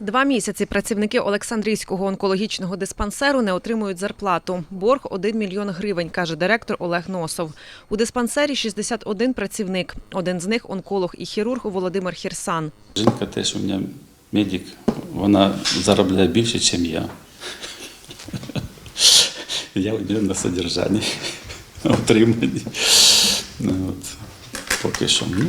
Два місяці працівники Олександрійського онкологічного диспансеру не отримують зарплату. Борг 1 мільйон гривень, каже директор Олег Носов. У диспансері 61 працівник. Один з них онколог і хірург Володимир Хірсан. Жінка теж у мене медик, вона заробляє більше, ніж я. Я у нее на содержанні, отриманні. Ну. Поки що. Ну,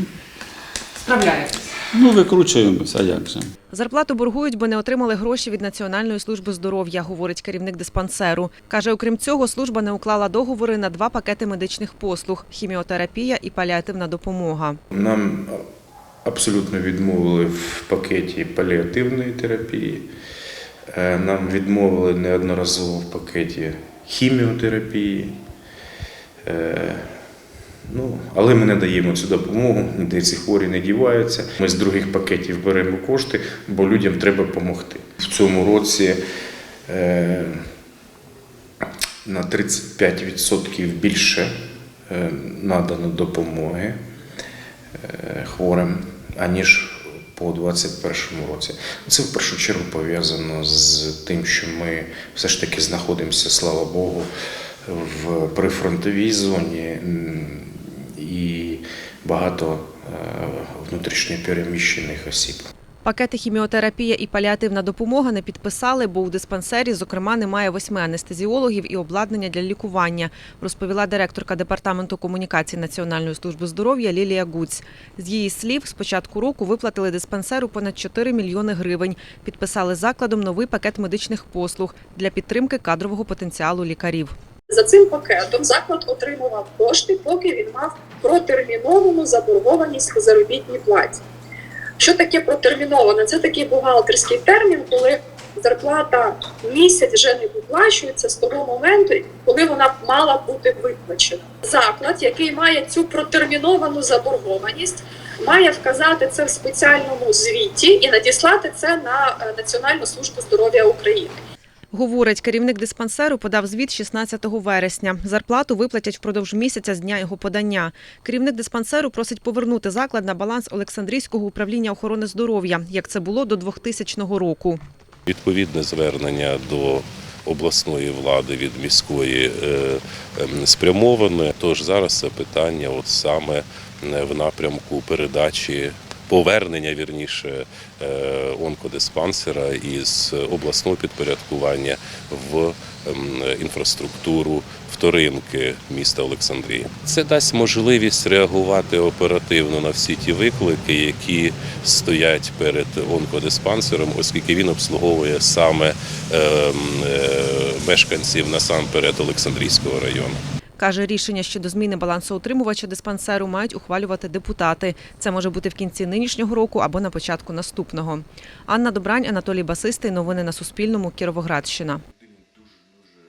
Справляється. Ну, викручуємося, а як же. Зарплату боргують, бо не отримали гроші від Національної служби здоров'я, говорить керівник диспансеру. Каже, окрім цього, служба не уклала договори на два пакети медичних послуг: хіміотерапія і паліативна допомога. Нам абсолютно відмовили в пакеті паліативної терапії. Е, Нам відмовили неодноразово в пакеті хіміотерапії. Ну, але ми не даємо цю допомогу, ніде ці хворі не діваються. Ми з других пакетів беремо кошти, бо людям треба допомогти. В цьому році е, на 35% більше е, надано допомоги е, хворим, аніж по 2021 році. Це в першу чергу пов'язано з тим, що ми все ж таки знаходимося, слава Богу, в прифронтовій зоні і багато е, внутрішньопереміщених осіб. Пакети хіміотерапія і паліативна допомога не підписали, бо у диспансері, зокрема, немає восьми анестезіологів і обладнання для лікування, розповіла директорка департаменту комунікації Національної служби здоров'я Лілія Гуць. З її слів, з початку року виплатили диспансеру понад 4 мільйони гривень. Підписали закладом новий пакет медичних послуг для підтримки кадрового потенціалу лікарів. За цим пакетом заклад отримував кошти, поки він мав протерміновану заборгованість по заробітній платі. Що таке протерміноване? Це такий бухгалтерський термін, коли зарплата місяць вже не виплачується з того моменту, коли вона мала бути виплачена. Заклад, який має цю протерміновану заборгованість, має вказати це в спеціальному звіті і надіслати це на е, Національну службу здоров'я України. Говорить, керівник диспансеру подав звіт 16 вересня. Зарплату виплатять впродовж місяця з дня його подання. Керівник диспансеру просить повернути заклад на баланс Олександрійського управління охорони здоров'я, як це було до 2000 року. Відповідне звернення до обласної влади від міської е, ем, спрямоване. Тож зараз це питання, от саме е, в напрямку передачі. Повернення вірніше е, онкодиспансера із обласного підпорядкування в ем, інфраструктуру вторинки міста Олександрії. Це дасть можливість реагувати оперативно на всі ті виклики, які стоять перед онкодиспансером, оскільки він обслуговує саме ем, е, мешканців насамперед Олександрійського району. Каже, рішення щодо зміни балансоутримувача диспансеру мають ухвалювати депутати. Це може бути в кінці нинішнього року або на початку наступного. Анна Добрань, Анатолій Басистий. Новини на Суспільному. Кіровоградщина.